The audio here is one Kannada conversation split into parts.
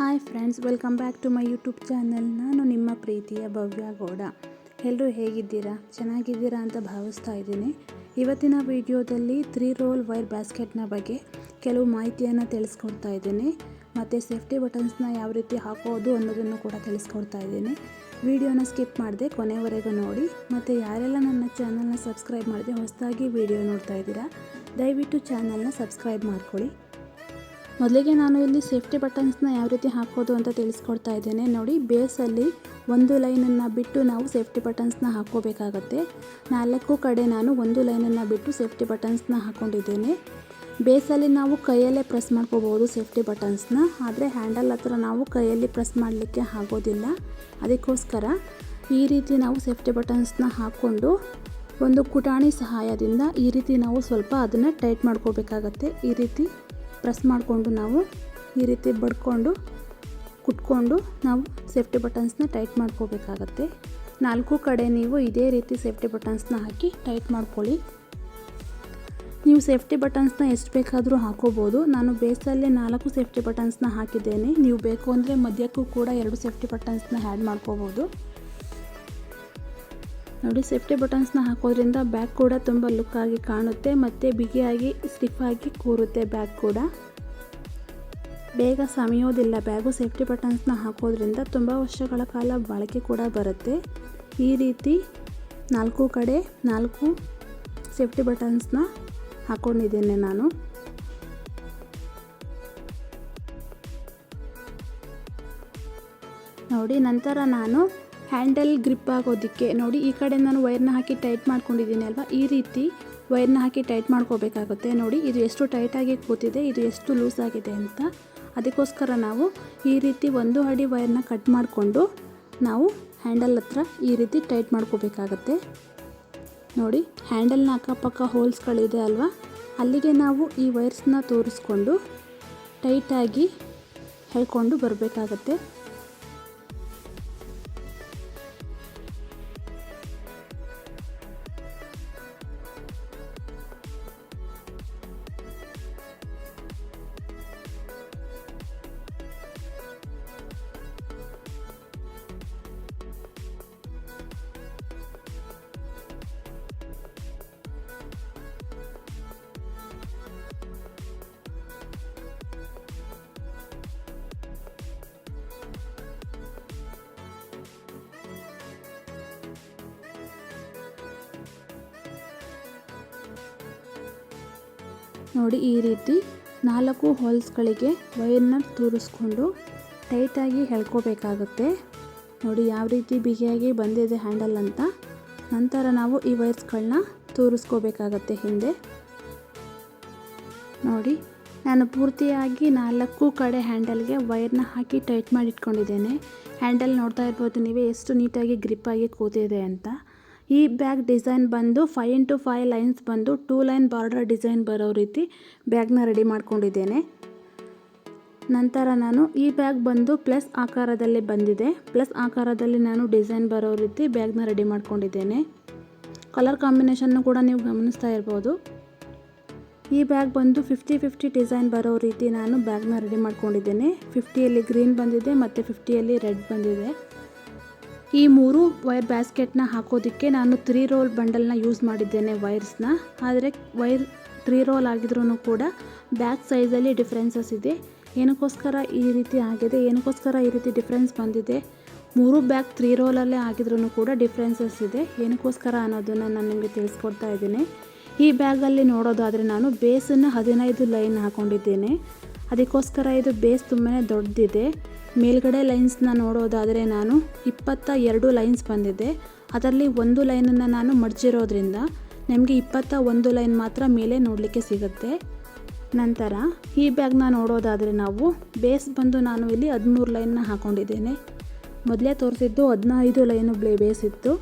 Hi friends, welcome back to my YouTube channel. ನಾನು ನಿಮ್ಮ ಪ್ರೀತಿಯ ಭವ್ಯ ಗೌಡ. ಎಲ್ಲರೂ ಹೇಗಿದ್ದೀರಾ? ಚೆನ್ನಾಗಿದ್ದೀರಾ ಅಂತ ಭಾವಿಸ್ತಾ ಇದ್ದೀನಿ. ಇವತ್ತಿನ ವಿಡಿಯೋದಲ್ಲಿ ತ್ರೀ ರೋಲ್ ವೈರ್ ಬ್ಯಾಸ್ಕೆಟ್ನ ಬಗ್ಗೆ ಕೆಲವು ಮಾಹಿತಿಯನ್ನು ತಿಳಿಸ್ಕೊಡ್ತಾ ಇದ್ದೀನಿ. ಮತ್ತು ಸೇಫ್ಟಿ ಬಟನ್ಸ್ನ ಯಾವ ರೀತಿ ಹಾಕೋದು ಅನ್ನೋದನ್ನು ಕೂಡ ತಿಳಿಸ್ಕೊಡ್ತಾ ಇದ್ದೀನಿ. ವಿಡಿಯೋನ ಸ್ಕಿಪ್ ಮಾಡಿದೆ ಕೊನೆವರೆಗೂ ನೋಡಿ. ಮತ್ತು ಯಾರೆಲ್ಲ ನನ್ನ ಚಾನಲ್ನ ಸಬ್ಸ್ಕ್ರೈಬ್ ಮಾಡಿದೆ ಹೊಸದಾಗಿ ವಿಡಿಯೋ ನೋಡ್ತಾ ಇದ್ದೀರಾ, ದಯವಿಟ್ಟು ಚಾನಲ್ನ ಸಬ್ಸ್ಕ್ರೈಬ್ ಮಾಡ್ಕೊಳ್ಳಿ. ಮೊದಲಿಗೆ ನಾನು ಇಲ್ಲಿ ಸೇಫ್ಟಿ ಬಟನ್ಸ್ನ ಯಾವ ರೀತಿ ಹಾಕೋದು ಅಂತ ತಿಳಿಸ್ಕೊಡ್ತಾ ಇದ್ದೇನೆ. ನೋಡಿ ಬೇಸಲ್ಲಿ ಒಂದು ಲೈನನ್ನು ಬಿಟ್ಟು ನಾವು ಸೇಫ್ಟಿ ಬಟನ್ಸ್ನ ಹಾಕೋಬೇಕಾಗತ್ತೆ ನಾಲ್ಕು ಕಡೆ ನಾನು ಒಂದು ಲೈನನ್ನು ಬಿಟ್ಟು ಸೇಫ್ಟಿ ಬಟನ್ಸ್ನ ಹಾಕ್ಕೊಂಡಿದ್ದೇನೆ. ಬೇಸಲ್ಲಿ ನಾವು ಕೈಯಲ್ಲೇ ಪ್ರೆಸ್ ಮಾಡ್ಕೋಬೋದು ಸೇಫ್ಟಿ ಬಟನ್ಸ್ನ ಆದರೆ ಹ್ಯಾಂಡಲ್ ಹತ್ರ ನಾವು ಕೈಯಲ್ಲಿ ಪ್ರೆಸ್ ಮಾಡಲಿಕ್ಕೆ ಆಗೋದಿಲ್ಲ. ಅದಕ್ಕೋಸ್ಕರ ಈ ರೀತಿ ನಾವು ಸೇಫ್ಟಿ ಬಟನ್ಸ್ನ ಹಾಕ್ಕೊಂಡು ಒಂದು ಕುಟಾಣಿ ಸಹಾಯದಿಂದ ಈ ರೀತಿ ನಾವು ಸ್ವಲ್ಪ ಅದನ್ನು ಟೈಟ್ ಮಾಡ್ಕೋಬೇಕಾಗತ್ತೆ. ಈ ರೀತಿ ಪ್ರೆಸ್ ಮಾಡಿಕೊಂಡು ನಾವು ಈ ರೀತಿ ಬಡ್ಕೊಂಡು, ಕುಟ್ಕೊಂಡು ನಾವು ಸೇಫ್ಟಿ ಬಟನ್ಸ್ನ ಟೈಟ್ ಮಾಡ್ಕೋಬೇಕಾಗತ್ತೆ. ನಾಲ್ಕು ಕಡೆ ನೀವು ಇದೇ ರೀತಿ ಸೇಫ್ಟಿ ಬಟನ್ಸ್ನ ಹಾಕಿ ಟೈಟ್ ಮಾಡ್ಕೊಳ್ಳಿ. ನೀವು ಸೇಫ್ಟಿ ಬಟನ್ಸ್ನ ಎಷ್ಟು ಬೇಕಾದರೂ ಹಾಕೋಬೋದು. ನಾನು ಬೇಸಲ್ಲೇ ನಾಲ್ಕು ಸೇಫ್ಟಿ ಬಟನ್ಸ್ನ ಹಾಕಿದ್ದೇನೆ. ನೀವು ಬೇಕು ಅಂದರೆ ಮಧ್ಯಕ್ಕೂ ಕೂಡ ಎರಡು ಸೇಫ್ಟಿ ಬಟನ್ಸ್ನ ಆ್ಯಡ್ ಮಾಡ್ಕೋಬೋದು. ನೋಡಿ, ಸೇಫ್ಟಿ ಬಟನ್ಸ್ನ ಹಾಕೋದ್ರಿಂದ ಬ್ಯಾಗ್ ಕೂಡ ತುಂಬ ಲುಕ್ಕಾಗಿ ಕಾಣುತ್ತೆ ಮತ್ತು ಬಿಗಿಯಾಗಿ ಸ್ಟಿಫಾಗಿ ಕೂರುತ್ತೆ ಬ್ಯಾಗ್ ಕೂಡ. ಬೇಗ ಸಮಿಯೋದಿಲ್ಲ ಬ್ಯಾಗು, ಸೇಫ್ಟಿ ಬಟನ್ಸ್ನ ಹಾಕೋದ್ರಿಂದ ತುಂಬ ವರ್ಷಗಳ ಕಾಲ ಬಾಳಿಕೆ ಕೂಡ ಬರುತ್ತೆ. ಈ ರೀತಿ ನಾಲ್ಕು ಕಡೆ ನಾಲ್ಕು ಸೇಫ್ಟಿ ಬಟನ್ಸ್ನ ಹಾಕ್ಕೊಂಡಿದ್ದೇನೆ ನಾನು. ನೋಡಿ, ನಂತರ ನಾನು ಹ್ಯಾಂಡಲ್ ಗ್ರಿಪ್ ಆಗೋದಕ್ಕೆ ನೋಡಿ, ಈ ಕಡೆ ನಾನು ವೈರ್ನ ಹಾಕಿ ಟೈಟ್ ಮಾಡ್ಕೊಂಡಿದ್ದೀನಿ ಅಲ್ವಾ? ಈ ರೀತಿ ವೈರ್ನ ಹಾಕಿ ಟೈಟ್ ಮಾಡ್ಕೋಬೇಕಾಗುತ್ತೆ. ನೋಡಿ, ಇದು ಎಷ್ಟು ಟೈಟಾಗಿ ಕೂತಿದೆ, ಇದು ಎಷ್ಟು ಲೂಸ್ ಆಗಿದೆ ಅಂತ. ಅದಕ್ಕೋಸ್ಕರ ನಾವು ಈ ರೀತಿ ಒಂದು ಅಡಿ ವೈರ್ನ ಕಟ್ ಮಾಡಿಕೊಂಡು ನಾವು ಹ್ಯಾಂಡಲ್ ಹತ್ರ ಈ ರೀತಿ ಟೈಟ್ ಮಾಡ್ಕೋಬೇಕಾಗತ್ತೆ. ನೋಡಿ, ಹ್ಯಾಂಡಲ್ನ ಅಕ್ಕಪಕ್ಕ ಹೋಲ್ಸ್ಗಳಿದೆ ಅಲ್ವಾ? ಅಲ್ಲಿಗೆ ನಾವು ಈ ವೈರ್ಸ್ನ ತೋರಿಸ್ಕೊಂಡು ಟೈಟಾಗಿ ಹೇಳ್ಕೊಂಡು ಬರಬೇಕಾಗತ್ತೆ. ನೋಡಿ ಈ ರೀತಿ ನಾಲ್ಕು ಹೋಲ್ಸ್ಗಳಿಗೆ ವೈರ್ನ ತೂರಿಸ್ಕೊಂಡು ಟೈಟಾಗಿ ಎಳ್ಕೋಬೇಕಾಗುತ್ತೆ ನೋಡಿ ಯಾವ ರೀತಿ ಬಿಗಿಯಾಗಿ ಬಂದಿದೆ ಹ್ಯಾಂಡಲ್ ಅಂತ. ನಂತರ ನಾವು ಈ ವೈರ್ಸ್ಗಳನ್ನ ತೂರಿಸ್ಕೋಬೇಕಾಗತ್ತೆ ಹಿಂದೆ. ನೋಡಿ ನಾನು ಪೂರ್ತಿಯಾಗಿ ನಾಲ್ಕು ಕಡೆ ಹ್ಯಾಂಡಲ್ಗೆ ವೈರ್ನ ಹಾಕಿ ಟೈಟ್ ಮಾಡಿಟ್ಕೊಂಡಿದ್ದೇನೆ. ಹ್ಯಾಂಡಲ್ ನೋಡ್ತಾ ಇರ್ಬೋದು ನೀವೇ ಎಷ್ಟು ನೀಟಾಗಿ ಗ್ರಿಪ್ಪಾಗಿ ಕೂತಿದೆ ಅಂತ. ಈ ಬ್ಯಾಗ್ ಡಿಸೈನ್ ಬಂದು ಫೈವ್ ಇಂಟು ಫೈವ್ ಲೈನ್ಸ್ ಬಂದು ಟೂ ಲೈನ್ ಬಾರ್ಡರ್ ಡಿಸೈನ್ ಬರೋ ರೀತಿ ಬ್ಯಾಗ್ನ ರೆಡಿ ಮಾಡ್ಕೊಂಡಿದ್ದೇನೆ. ನಂತರ ನಾನು ಈ ಬ್ಯಾಗ್ ಬಂದು ಪ್ಲಸ್ ಆಕಾರದಲ್ಲಿ ಬಂದಿದೆ. ಪ್ಲಸ್ ಆಕಾರದಲ್ಲಿ ನಾನು ಡಿಸೈನ್ ಬರೋ ರೀತಿ ಬ್ಯಾಗ್ನ ರೆಡಿ ಮಾಡ್ಕೊಂಡಿದ್ದೇನೆ. ಕಲರ್ ಕಾಂಬಿನೇಷನ್ನು ಕೂಡ ನೀವು ಗಮನಿಸ್ತಾ ಇರ್ಬೋದು. ಈ ಬ್ಯಾಗ್ ಬಂದು ಫಿಫ್ಟಿ ಫಿಫ್ಟಿ ಡಿಸೈನ್ ಬರೋ ರೀತಿ ನಾನು ಬ್ಯಾಗ್ನ ರೆಡಿ ಮಾಡ್ಕೊಂಡಿದ್ದೇನೆ. ಫಿಫ್ಟಿಯಲ್ಲಿ ಗ್ರೀನ್ ಬಂದಿದೆ ಮತ್ತು ಫಿಫ್ಟಿಯಲ್ಲಿ ರೆಡ್ ಬಂದಿದೆ. ಈ ಮೂರು ವೈರ್ ಬ್ಯಾಸ್ಕೆಟ್ನ ಹಾಕೋದಕ್ಕೆ ನಾನು ತ್ರೀ ರೋಲ್ ಬಂಡಲ್ನ ಯೂಸ್ ಮಾಡಿದ್ದೇನೆ ವೈರ್ಸ್ನ ಆದರೆ ವೈರ್ ತ್ರೀ ರೋಲ್ ಆಗಿದ್ರೂ ಕೂಡ ಬ್ಯಾಕ್ ಸೈಜಲ್ಲಿ ಡಿಫ್ರೆನ್ಸಸ್ ಇದೆ. ಏನಕ್ಕೋಸ್ಕರ ಈ ರೀತಿ ಆಗಿದೆ, ಏನಕ್ಕೋಸ್ಕರ ಈ ರೀತಿ ಡಿಫ್ರೆನ್ಸ್ ಬಂದಿದೆ. ಮೂರು ಬ್ಯಾಗ್ ತ್ರೀ ರೋಲಲ್ಲೇ ಆಗಿದ್ರೂ ಕೂಡ ಡಿಫ್ರೆನ್ಸಸ್ ಇದೆ. ಏನಕ್ಕೋಸ್ಕರ ಅನ್ನೋದನ್ನು ನಾನು ನಿಮಗೆ ತಿಳಿಸ್ಕೊಡ್ತಾ ಇದ್ದೀನಿ. ಈ ಬ್ಯಾಗಲ್ಲಿ ನೋಡೋದಾದರೆ ನಾನು ಬೇಸನ್ನು ಹದಿನೈದು ಲೈನ್ ಹಾಕ್ಕೊಂಡಿದ್ದೇನೆ ಅದಕ್ಕೋಸ್ಕರ ಇದು ಬೇಸ್ ತುಂಬಾ ದೊಡ್ಡದಿದೆ. ಮೇಲ್ಗಡೆ ಲೈನ್ಸ್ನ ನೋಡೋದಾದರೆ ನಾನು ಇಪ್ಪತ್ತ ಎರಡು ಲೈನ್ಸ್ ಬಂದಿದೆ. ಅದರಲ್ಲಿ ಒಂದು ಲೈನನ್ನು ನಾನು ಮಡಚಿರೋದ್ರಿಂದ ನಮಗೆ ಇಪ್ಪತ್ತ ಒಂದು ಲೈನ್ ಮಾತ್ರ ಮೇಲೆ ನೋಡಲಿಕ್ಕೆ ಸಿಗುತ್ತೆ. ನಂತರ ಈ ಬ್ಯಾಗ್ನ ನೋಡೋದಾದರೆ ನಾವು ಬೇಸ್ ಬಂದು ನಾನು ಇಲ್ಲಿ ಹದಿಮೂರು ಲೈನ್ನ ಹಾಕ್ಕೊಂಡಿದ್ದೇನೆ ಮೊದಲೇ ತೋರಿಸಿದ್ದು ಹದಿನೈದು ಲೈನು ಬ್ಲೇ ಬೇಸ್ ಇತ್ತು.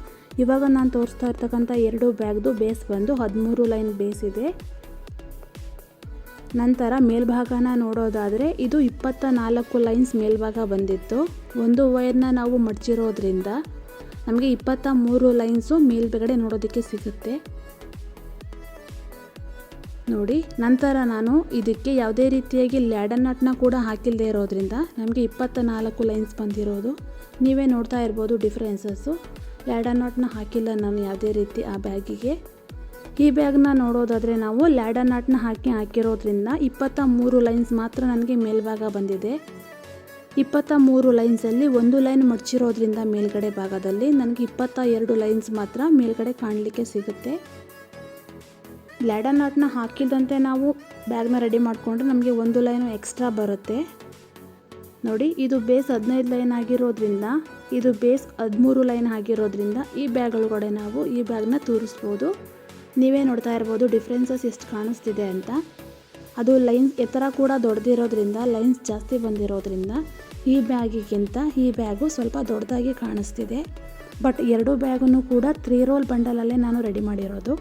ಇವಾಗ ನಾನು ತೋರಿಸ್ತಾ ಇರ್ತಕ್ಕಂಥ ಎರಡು ಬ್ಯಾಗ್ದು ಬೇಸ್ ಬಂದು ಹದಿಮೂರು ಲೈನ್ ಬೇಸ್ ಇದೆ. ನಂತರ ಮೇಲ್ಭಾಗನ ನೋಡೋದಾದರೆ ಇದು ಇಪ್ಪತ್ತ ನಾಲ್ಕು ಲೈನ್ಸ್ ಮೇಲ್ಭಾಗ ಬಂದಿತ್ತು. ಒಂದು ವೈರ್ನ ನಾವು ಮಡಚಿರೋದ್ರಿಂದ ನಮಗೆ ಇಪ್ಪತ್ತ ಮೂರು ಲೈನ್ಸು ಮೇಲ್ಗಡೆ ನೋಡೋದಕ್ಕೆ ಸಿಗುತ್ತೆ. ನೋಡಿ, ನಂತರ ನಾನು ಇದಕ್ಕೆ ಯಾವುದೇ ರೀತಿಯಾಗಿ ಲ್ಯಾಡರ್ ನಟ್ನ ಕೂಡ ಹಾಕಿಲ್ಲದೆ ಇರೋದ್ರಿಂದ ನಮಗೆ ಇಪ್ಪತ್ತ ನಾಲ್ಕು ಲೈನ್ಸ್ ಬಂದಿರೋದು. ನೀವೇ ನೋಡ್ತಾ ಇರ್ಬೋದು ಡಿಫ್ರೆನ್ಸಸ್ಸು. ಲ್ಯಾಡರ್ ನಾಟ್ನ ಹಾಕಿಲ್ಲ ನಾನು ಯಾವುದೇ ರೀತಿ ಆ ಬ್ಯಾಗಿಗೆ. ಈ ಬ್ಯಾಗ್ನ ನೋಡೋದಾದರೆ ನಾವು ಲ್ಯಾಡರ್ ನಾಟ್ನ ಹಾಕಿ ಹಾಕಿರೋದ್ರಿಂದ ಇಪ್ಪತ್ತ ಮೂರು ಲೈನ್ಸ್ ಮಾತ್ರ ನನಗೆ ಮೇಲ್ಭಾಗ ಬಂದಿದೆ. ಇಪ್ಪತ್ತ ಮೂರು ಲೈನ್ಸಲ್ಲಿ ಒಂದು ಲೈನ್ ಮಡಚಿರೋದ್ರಿಂದ ಮೇಲ್ಗಡೆ ಭಾಗದಲ್ಲಿ ನನಗೆ ಇಪ್ಪತ್ತ ಎರಡು ಲೈನ್ಸ್ ಮಾತ್ರ ಮೇಲ್ಗಡೆ ಕಾಣಲಿಕ್ಕೆ ಸಿಗುತ್ತೆ. ಲ್ಯಾಡರ್ ನಾಟ್ನ ಹಾಕಿದಂತೆ ನಾವು ಬ್ಯಾಗ್ನ ರೆಡಿ ಮಾಡಿಕೊಂಡ್ರೆ ನಮಗೆ ಒಂದು ಲೈನು ಎಕ್ಸ್ಟ್ರಾ ಬರುತ್ತೆ. ನೋಡಿ, ಇದು ಬೇಸ್ ಹದಿನೈದು ಲೈನ್ ಆಗಿರೋದ್ರಿಂದ, ಇದು ಬೇಸ್ ಹದಿಮೂರು ಲೈನ್ ಆಗಿರೋದ್ರಿಂದ ಈ ಬ್ಯಾಗ್ ಒಳಗಡೆ ನಾವು ಈ ಬ್ಯಾಗ್ನ ತೂರಿಸ್ಬೋದು. ನೀವೇ ನೋಡ್ತಾ ಇರ್ಬೋದು ಡಿಫ್ರೆನ್ಸಸ್ ಎಷ್ಟು ಕಾಣಿಸ್ತಿದೆ ಅಂತ. ಅದು ಲೈನ್ಸ್ ಎತ್ತರ ಕೂಡ ದೊಡ್ಡದಿರೋದ್ರಿಂದ ಲೈನ್ಸ್ ಜಾಸ್ತಿ ಬಂದಿರೋದ್ರಿಂದ, ಈ ಬ್ಯಾಗಿಗಿಂತ ಈ ಬ್ಯಾಗು ಸ್ವಲ್ಪ ದೊಡ್ಡದಾಗಿ ಕಾಣಿಸ್ತಿದೆ. ಬಟ್ ಎರಡು ಬ್ಯಾಗನ್ನು ಕೂಡ ತ್ರೀ ರೋಲ್ ಬಂಡಲಲ್ಲೇ ನಾನು ರೆಡಿ ಮಾಡಿರೋದು.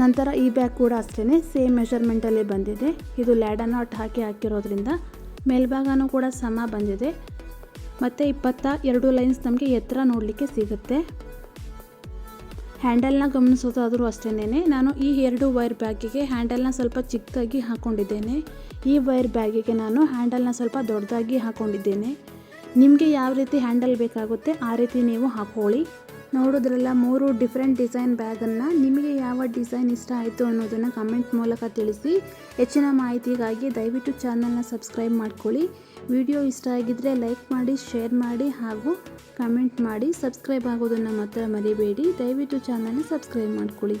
ನಂತರ ಈ ಬ್ಯಾಗ್ ಕೂಡ ಅಷ್ಟೇ ಸೇಮ್ ಮೆಷರ್ಮೆಂಟಲ್ಲಿ ಬಂದಿದೆ. ಇದು ಲ್ಯಾಡನ್ ನಾಟ್ ಹಾಕಿ ಹಾಕಿರೋದ್ರಿಂದ ಮೇಲ್ಭಾಗನೂ ಕೂಡ ಸಮ ಬಂದಿದೆ. ಮತ್ತು ಇಪ್ಪತ್ತ ಎರಡು ಲೈನ್ಸ್ ನಮಗೆ ಎತ್ತರ ನೋಡಲಿಕ್ಕೆ ಸಿಗುತ್ತೆ. ಹ್ಯಾಂಡಲ್ನ ಗಮನಿಸೋದಾದರೂ ಅಷ್ಟೇನೇ ನಾನು ಈ ಎರಡು ವೈರ್ ಬ್ಯಾಗಿಗೆ ಹ್ಯಾಂಡಲ್ನ ಸ್ವಲ್ಪ ಚಿಕ್ಕದಾಗಿ ಹಾಕ್ಕೊಂಡಿದ್ದೇನೆ ಈ ವೈರ್ ಬ್ಯಾಗಿಗೆ ನಾನು ಹ್ಯಾಂಡಲ್ನ ಸ್ವಲ್ಪ ದೊಡ್ಡದಾಗಿ ಹಾಕ್ಕೊಂಡಿದ್ದೇನೆ ನಿಮಗೆ ಯಾವ ರೀತಿ ಹ್ಯಾಂಡಲ್ ಬೇಕಾಗುತ್ತೆ, ಆ ರೀತಿ ನೀವು ಹಾಕ್ಕೊಳ್ಳಿ ನೋಡೋದ್ರಲ್ಲ, ಮೂರು ಡಿಫ್ರೆಂಟ್ ಡಿಸೈನ್ ಬ್ಯಾಗನ್ನು ನಿಮಗೆ ಯಾವ ಡಿಸೈನ್ ಇಷ್ಟ ಆಯಿತು ಅನ್ನೋದನ್ನು ಕಮೆಂಟ್ ಮೂಲಕ ತಿಳಿಸಿ. ಹೆಚ್ಚಿನ ಮಾಹಿತಿಗಾಗಿ ದಯವಿಟ್ಟು ಚಾನಲ್ನ ಸಬ್ಸ್ಕ್ರೈಬ್ ಮಾಡ್ಕೊಳ್ಳಿ. ವಿಡಿಯೋ ಇಷ್ಟ ಆಗಿದ್ದರೆ ಲೈಕ್ ಮಾಡಿ ಶೇರ್ ಮಾಡಿ ಹಾಗೂ ಕಮೆಂಟ್ ಮಾಡಿ. ಸಬ್ಸ್ಕ್ರೈಬ್ ಆಗೋದನ್ನು ಮಾತ್ರ ಮರಿಬೇಡಿ. ದಯವಿಟ್ಟು ಚಾನಲ್ನ ಸಬ್ಸ್ಕ್ರೈಬ್ ಮಾಡ್ಕೊಳ್ಳಿ.